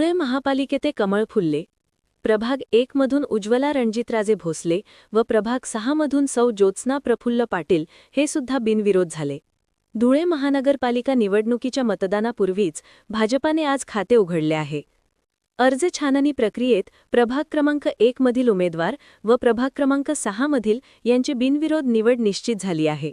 धुळे महापालिकेते कमळ फुलले. प्रभाग एक मधून उज्ज्वला रणजितराजे भोसले व प्रभाग सहा मधून सौ ज्योत्स्ना प्रफुल्ल पाटील हे सुद्धा बिनविरोध झाले. धुळे महानगरपालिका निवडणुकीच्या मतदानापूर्वीच भाजपाने आज खाते उघडले आहे. अर्ज छाननी प्रक्रियेत प्रभाग क्रमांक एक मधील उमेदवार व प्रभाग क्रमांक सहा मधील यांची बिनविरोध निवड निश्चित झाली आहे.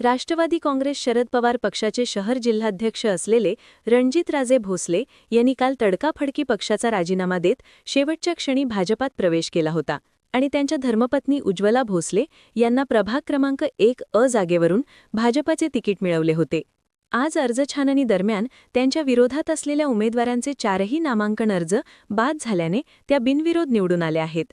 राष्ट्रवादी काँग्रेस शरद पवार पक्षाचे शहर जिल्हाध्यक्ष असलेले रणजितराजे भोसले यांनी काल तडकाफडकी पक्षाचा राजीनामा देत शेवटच्या क्षणी भाजपात प्रवेश केला होता आणि त्यांच्या धर्मपत्नी उज्ज्वला भोसले यांना प्रभाग क्रमांक एक अ जागेवरून भाजपाचे तिकीट मिळवले होते. आज अर्ज छाननी दरम्यान त्यांच्या विरोधात असलेल्या उमेदवारांचे चारही नामांकन अर्ज बाद झाल्याने त्या बिनविरोध निवडून आल्या आहेत.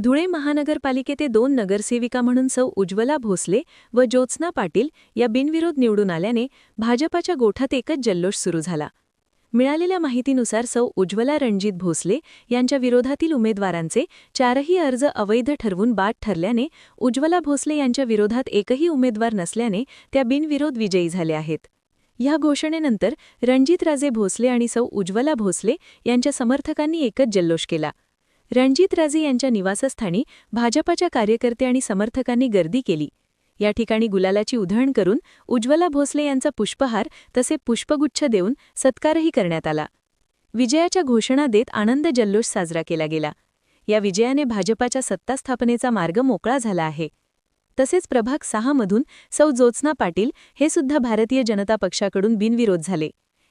धुळे महानगरपालिकेते दोन नगरसेविका म्हणून सौ उज्ज्वला भोसले व ज्योत्स्ना पाटील या बिनविरोध निवडून आल्याने भाजपाच्या गोठात एकच जल्लोष सुरू झाला. मिळालेल्या माहितीनुसार सौ उज्ज्वला रणजित भोसले यांच्या विरोधातील उमेदवारांचे चारही अर्ज अवैध ठरवून बाद ठरल्याने उज्ज्वला भोसले यांच्या विरोधात एकही उमेदवार नसल्याने त्या बिनविरोध विजयी झाल्या आहेत. या घोषणेनंतर रणजितराजे भोसले आणि सौ उज्ज्वला भोसले यांच्या समर्थकांनी एकच जल्लोष केला. रणजितराजे यांच्या निवासस्थानी भाजपाच्या कार्यकर्ते आणि समर्थकांनी गर्दी केली. या ठिकाणी गुलालाची उधळण करून उज्ज्वला भोसले यांचा पुष्पहार तसे पुष्पगुच्छ देऊन सत्कारही करण्यात आला. विजयाच्या घोषणा देत आनंद जल्लोष साजरा केला गेला. या विजयाने भाजपाच्या सत्तास्थापनेचा मार्ग मोकळा झाला आहे. तसेच प्रभाग सहामधून सौ ज्योत्स्ना पाटील हे सुद्धा भारतीय जनता पक्षाकडून बिनविरोध झाले.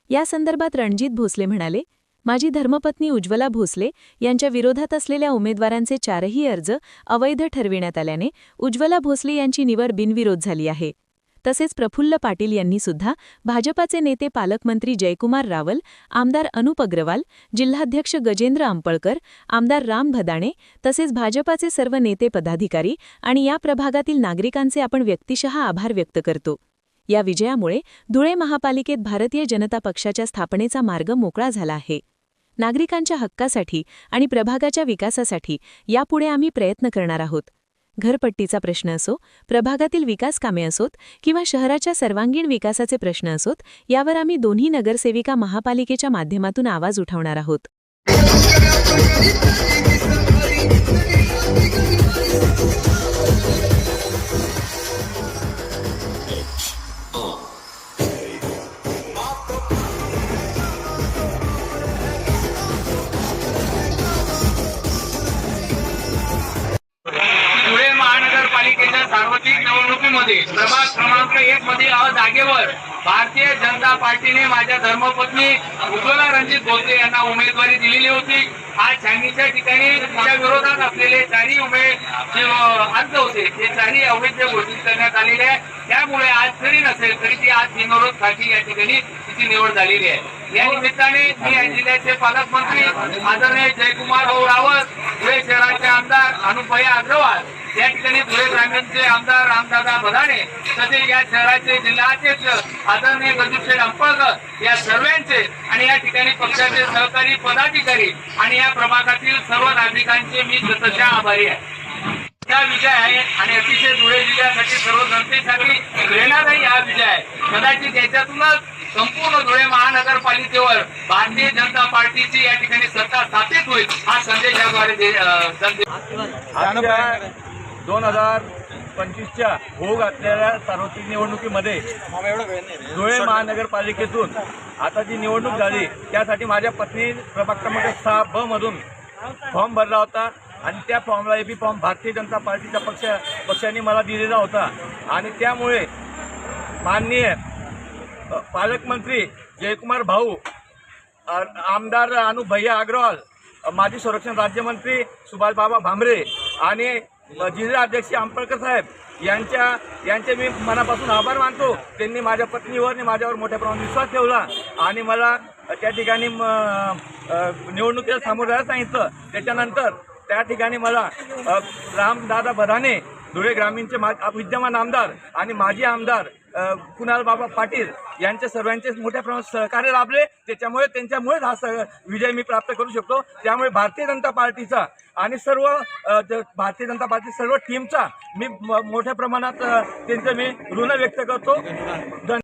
या संदर्भात रणजित भोसले म्हणाले माझी धर्मपत्नी उज्ज्वला भोसले यांच्या विरोधात असलेल्या उमेदवारांचे चारही अर्ज अवैध ठरविण्यात आल्याने उज्ज्वला भोसले यांची निवड बिनविरोध झाली आहे. तसेच प्रफुल्ल पाटील यांनी सुद्धा भाजपाचे नेते पालकमंत्री जयकुमार रावल आमदार अनुप अग्रवाल जिल्हाध्यक्ष गजेंद्र आंपळकर आमदार राम भदाणे तसेच भाजपाचे सर्व नेते पदाधिकारी आणि या प्रभागातील नागरिकांचे आपण व्यक्तिशः आभार व्यक्त करतो. या विजयामुळे धुळे महापालिकेत भारतीय जनता पक्षाच्या स्थापनेचा मार्ग मोकळा झाला आहे. नागरिकांच्या हक्कासाठी आणि प्रभागाच्या विकासासाठी यापुढे आम्ही प्रयत्न करणार आहोत. घरपट्टीचा प्रश्न असो प्रभागातील विकास कामे असोत किंवा शहराच्या सर्वांगीण विकासाचे प्रश्न असोत यावर आम्ही दोन्ही नगरसेविका महापालिकेच्या माध्यमातून आवाज उठवणार आहोत. मध्ये प्रभाग क्रमांक एक मध्ये अ जागेवर भारतीय जनता पार्टीने माझ्या धर्मपत्नी उज्ज्वला रणजित भोसले यांना उमेदवारी दिलेली होती. आज छाननीच्या ठिकाणी त्या विरोधात असलेले चारही उमेद जे अर्ज होते. ते चारही अवैध घोषित करण्यात आलेले आहे. त्यामुळे आज जरी नसेल तरी ती आज बिनविरोधसाठी या ठिकाणी तिची निवड झालेली आहे. या निमित्ताने मी या जिल्ह्याचे पालकमंत्री आदरणीय जयकुमार भाऊ रावत धुळे शहराचे आमदार अनुपय अग्रवाल या ठिकाणी धुळे ग्रामीणचे आमदार रामदादा भदाणे तसेच या शहराचे जिल्ह्याचेच आदरणीय गजूशेठ अंपळकर या सर्वांचे आणि या ठिकाणी पक्षाचे सहकारी पदाधिकारी आणि या प्रभागातील सर्व नागरिकांचे मी स्वतःच्या आभारी आहे. हा विजय आहे आणि अतिशय धुळे जिल्ह्यासाठी सर्व जनतेसाठी प्रेरणादायी हा विजय आहे. कदाचित याच्यातूनच संपूर्ण धुळे महानगरपालिकेवर भारतीय जनता पार्टीची या ठिकाणी सत्ता स्थापित होईल हा संदेश याद्वारे दोन हजार पंचवीसच्या होऊ घातलेल्या सार्वत्रिक निवडणुकीमध्ये धुळे महानगरपालिकेतून आता जी निवडणूक झाली त्यासाठी माझ्या पत्नी प्रभाग क्रमांक सहा ब मधून फॉर्म भरला होता. आणि त्या फॉर्मला A B form Bharatiya Janata पार्टीच्या पक्ष पक्षाने मला दिलेला होता. आणि त्यामुळे माननीय पालकमंत्री जयकुमार भाऊ आमदार अनु भैया अग्रवाल माजी संरक्षण राज्यमंत्री सुभाषबाबा भामरे आणि अ, जिल्हा अध्यक्ष आंबेडकर साहेब यांच्या यांचे मी मनापासून आभार मानतो. त्यांनी माझ्या पत्नीवर आणि माझ्यावर मोठ्या प्रमाणात विश्वास ठेवला आणि मला त्या ठिकाणी निवडणुकीला सामोरं जायला सांगितलं. त्याच्यानंतर त्या ठिकाणी मला रामदादा बधाने धुळे ग्रामीणचे मा विद्यमान आमदार आणि माजी आमदार कुणाल बाबा पाटील यांच्या सर्वांचे मोठ्या प्रमाणात सहकार्य लाभले. त्याच्यामुळे त्यांच्यामुळेच हा सग विजय मी प्राप्त करू शकतो. त्यामुळे भारतीय जनता पार्टीचा आणि सर्व भारतीय जनता पार्टी सर्व टीमचा मी म- मोठ्या प्रमाणात त्यांचं मी ऋण व्यक्त करतो. धन्यवाद.